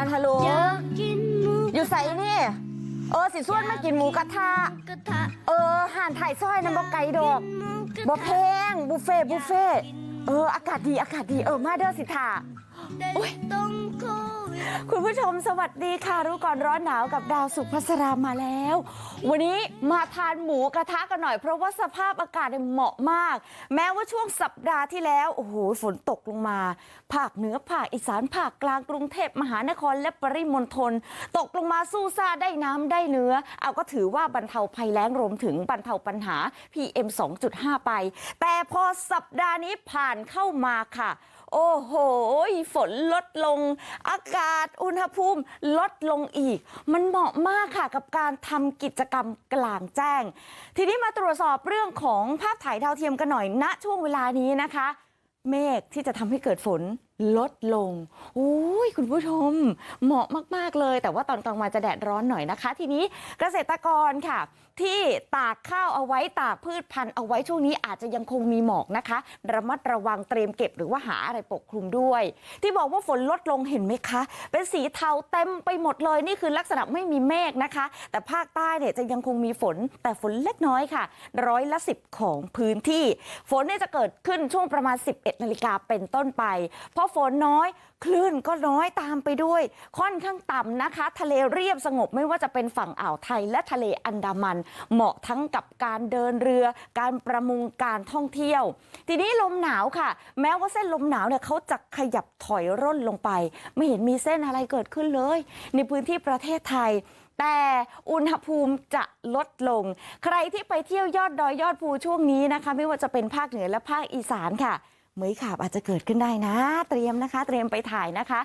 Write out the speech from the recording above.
อันฮัลโหลอยากกินหมูอยู่ใส่นี่ เออ สิส่วนมากินหมูกระทะกระทะเออห่านถ่ายซอยน้ำบ่ไก่ดอกหมูกระบ่ทะแพงบุฟเฟ่บุฟเฟ่เออ อากาศดีอากาศดีเออมาเด้อสิท่าแต่ต้องโควิดคุณ ผู้ชมสวัสดีค่ะ รู้ก่อนร้อนหนาวกับดาวสุภาษรามาแล้ว วันนี้มาทานหมูกระทะกันหน่อยเพราะว่าสภาพอากาศเนี่ยเหมาะมาก แม้ว่าช่วงสัปดาห์ที่แล้วโอ้โหฝนตกลงมา ภาคเหนือภาคอีสานภาคกลางกรุงเทพมหานครและปริมณฑลตกลงมาสู้ซ่าได้น้ำได้เนื้อ เอาก็ถือว่าบรรเทาภัยแล้งรวมถึงบรรเทาปัญหา PM 2.5 ไป แต่พอสัปดาห์นี้ผ่านเข้ามาค่ะ โอ้โห ฝนลดลง อากาศอุณหภูมิลดลงอีก มันเหมาะมากค่ะกับการทำกิจกรรมกลางแจ้ง ทีนี้มาตรวจสอบเรื่องของภาพถ่ายดาวเทียมกันหน่อยณช่วงเวลานี้นะคะ เมฆที่จะทำให้เกิดฝน ลดลงโอ้ยคุณผู้ชม เหมาะมาก ๆ เลย แต่ว่าตอนกลางวันจะแดดร้อนหน่อยนะคะ ทีนี้เกษตรกรค่ะ ที่ตากข้าวเอาไว้ตากพืชพันธุ์เอาไว้ช่วงนี้อาจจะยังคงมีหมอกนะคะ ระมัดระวังเตรียมเก็บหรือว่าหาอะไรปกคลุมด้วย ที่บอกว่าฝนลดลงเห็นไหมคะ เป็นสีเทาเต็มไปหมดเลยนี่คือลักษณะไม่มีเมฆนะคะ แต่ภาคใต้เนี่ยจะยังคงมีฝน แต่ฝนเล็กน้อยค่ะ ร้อยละสิบของพื้นที่ ฝนเนี่ยจะเกิดขึ้นช่วงประมาณ 11นาฬิกาเป็นต้นไปเพราะฝนน้อยคลื่นก็น้อยตามไปด้วยค่อนข้างต่ำนะคะทะเลเรียบสงบไม่ว่าจะเป็นฝั่งอ่าวไทยและทะเลอันดามันเหมาะทั้งกับการเดินเรือการประมงการท่องเที่ยว ทีนี้ลมหนาวค่ะ แม้ว่าเส้นลมหนาวเนี่ยเขาจะขยับถอยร่นลงไป ไม่เห็นมีเส้นอะไรเกิดขึ้นเลย ในพื้นที่ประเทศไทยแต่อุณหภูมิจะลดลง ใครที่ไปเที่ยวยอดดอยยอดภูช่วงนี้นะคะ ไม่ว่าจะเป็นภาคเหนือและภาคอีสานค่ะ เหมยขาบอาจจะเกิดขึ้นได้นะเตรียมนะคะเตรียมไปถ่ายนะคะ